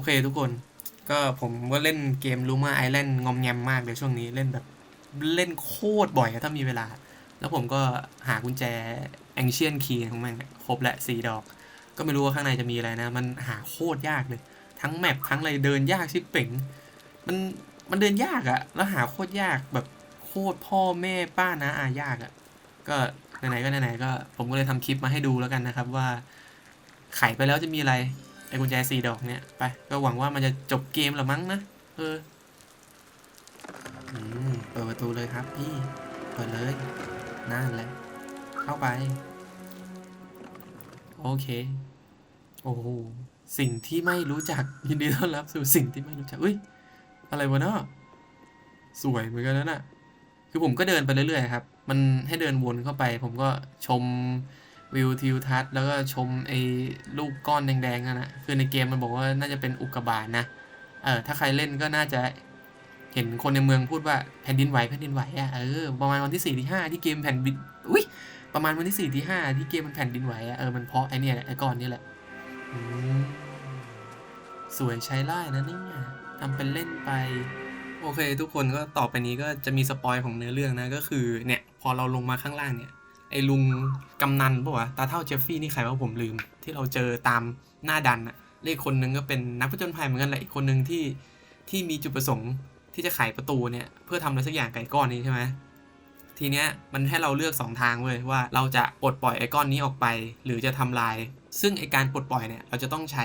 อเคทุกคนก็ผมก็เล่นเกมรูมาไอแลนด์งอมแงมมากเลยช่วงนี้เล่นแบบเล่นโคตรบ่อยอะถ้ามีเวลา แล้วผมก็หากุญแจ Ancient Key ของมันครบและสี่ดอก ก็ไม่รู้ว่าข้างในจะมีอะไรนะ มันหาโคตรยากเลย ทั้งแมปทั้งอะไรเดินยากชิบเป่งมันมันเดินยากอะแล้วหาโคตรยากแบบโคตรพ่อแม่ป้านะอายากอะก็ไหนๆก็ไหนๆก็ ผมก็เลยทำคลิปมาให้ดูแล้วกันนะครับว่าไขไปแล้วจะมีอะไร ไอ้กุญแจสี่ดอกเนี่ย ไป ก็หวังว่ามันจะจบเกมละมั้งนะ เออเปิดประตูเลยครับพี่ เปิดเลย นั่นแหละ เข้าไป โอเค โอ้โห สิ่งที่ไม่รู้จัก ยินดีต้อนรับสู่สิ่งที่ไม่รู้จัก อุ้ย อะไรวะเนาะสวยเหมือนกันนะน่ะ คือผมก็เดินไปเรื่อยๆครับ มันให้เดินวนเข้าไป ผมก็ชม วิวทิวทัศน์แล้วก็ชมไอ้ลูกก้อนแดงๆนั่นนะคือในเกมมันบอกว่าน่าจะเป็นอุกกาบาตนะ เออถ้าใครเล่นก็น่าจะเห็นคนในเมืองพูดว่าแผ่นดินไหวแผ่นดินไหวอะเออประมาณวันที่สี่ที่ห้าที่เกมแผ่นดินอุ้ยประมาณวันที่สี่ที่ห้าที่เกมมันแผ่นดินไหวอะเออมันเพราะไอเนี่ยไอก้อนนี่แหละสวยใช้ไล่นะนี่ทำเป็นเล่นไป โอเค ทุกคนก็ต่อไปนี้ก็จะมีสปอยของเนื้อเรื่องนะก็คือเนี่ย พอเราลงมาข้างล่างเนี่ย ไอ้ลุงกำนันปะวะตาเท่าเจฟฟี่นี่ใครว่าผมลืม ที่เราเจอตามหน้าดันอะเลขคนหนึงก็เป็นนักผจญภัยเหมือนกันแหละอีกคนหนึ่งที่ที่มีจุดประสงค์ที่จะไขประตูเนี่ยเพื่อทำอะไรสักอย่างไก่ก้อนนี้ใช่ไหมทีเนี้ยมันให้เราเลือก 2 ทางเว้ยว่าเราจะปลดปล่อยไอ้ก้อนนี้ออกไป หรือจะทำลาย ซึ่งไอ้การปลดปล่อยเนี่ยเราจะต้องใช้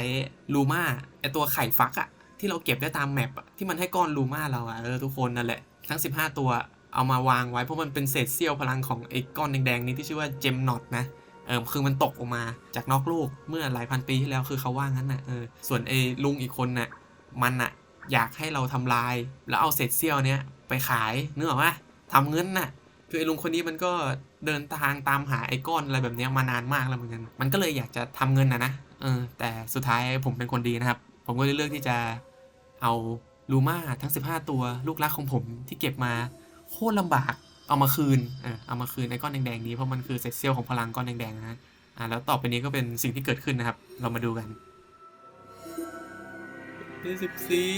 ลูมาไอ้ตัวไข่ฟักอะที่เราเก็บได้ตามแมปที่มันให้ก้อนลูมาเราอะเออทุกคนนั่นแหละทั้ง 15 ตัว เอามาวางไว้เพราะมันเป็นเศษเสี้ยวพลังของไอ้ก้อนแดงๆนี้ที่ชื่อว่าเจมนอตนะเออคือมันตกออกมาจากนอกโลกเมื่อหลายพันปีที่แล้วคือเขาว่างั้นน่ะเออส่วนไอ้ลุงอีกคนน่ะมันน่ะอยากให้เราทำลาย แล้วเอาเศษเสี้ยวเนี้ยไปขายเนึกออกปะทำเงินน่ะคือไอ้ลุงคนนี้มันก็เดินทางตามหาไอ้ก้อนอะไรแบบเนี้ยมานานมากแล้วเหมือนกัน มันก็เลยอยากจะทำเงินนะนะเออแต่สุดท้ายผมเป็นคนดีนะครับ ผมก็เลยเลือกที่จะเอาลูมาทั้ง 15 ตัว ลูกรักของผมที่เก็บมา โคตรลำบาก เอามาคืนอะเอามาคืนในก้อนแดงๆนี้เพราะมันคือเศษเสี้ยวของพลังก้อนแดงๆนะอะแล้วต่อไปนี้ก็เป็นสิ่งที่เกิดขึ้นนะครับ เรามาดูกันที่สิบสี่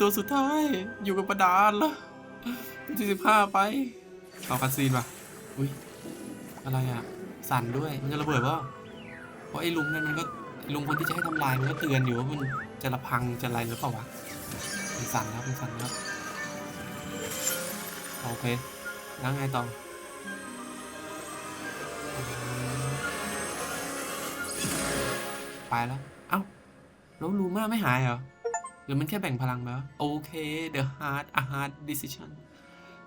ตัวสุดท้ายอยู่กับประดานละที่สิบห้าไปต่อคัดซีนป่ะ อุ้ยอะไรอะ สั่นด้วย มันจะระเบิดเปล่าเพราะไอ้ลุงนั่นมันก็ลุงคนที่จะให้ทำลายมันก็เตือนอยู่ว่ามันจะระพังจะอะไรหรือเปล่าวะมันสั่นแล้วมันสั่นแล้ว โอเค แล้วไงต่อไปแล้วเอ้าแล้วลูมาไม่หายเหรอ หรือมันแค่แบ่งพลังไปวะโอเค the hard a hard decision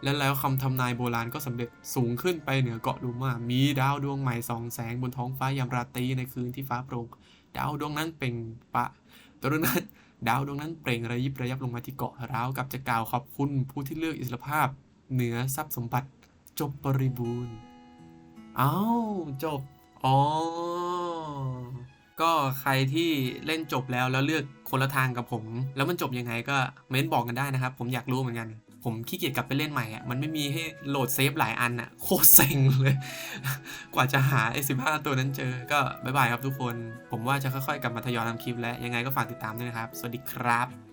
และแล้วคำทำนายโบราณก็สำเร็จสูงขึ้นไปเหนือเกาะลูมา มีดาวดวงใหม่ส่องแสงบนท้องฟ้ายามราตรีในคืนที่ฟ้าโปร่ง ดาวดวงนั้นเปล่งปะตรงนั้นดาวดวงนั้นเปล่งระยิบระยับลงมาที่เกาะราวกับจะกล่าวขอบคุณผู้ที่เลือกอิสรภาพ เหนือทรัพย์สมบัติ จบบริบูรณ์อ้า จบ อ๋อ ก็ใครที่เล่นจบแล้วแล้วเลือกคนละทางกับผม แล้วมันจบยังไงก็เม้นบอกกันได้นะครับ ผมอยากรู้เหมือนกัน ผมขี้เกียจกลับไปเล่นใหม่อะ มันไม่มีให้โหลดเซฟหลายอันอะ โคตรเซ็งเลย กว่าจะหาไอ้สิบห้าตัวนั้นเจอ ก็บ๊ายบายครับทุกคน ผมว่าจะค่อยๆกลับมาทยอยทำคลิปแล้ว ยังไงก็ฝากติดตามด้วยนะครับ สวัสดีครับ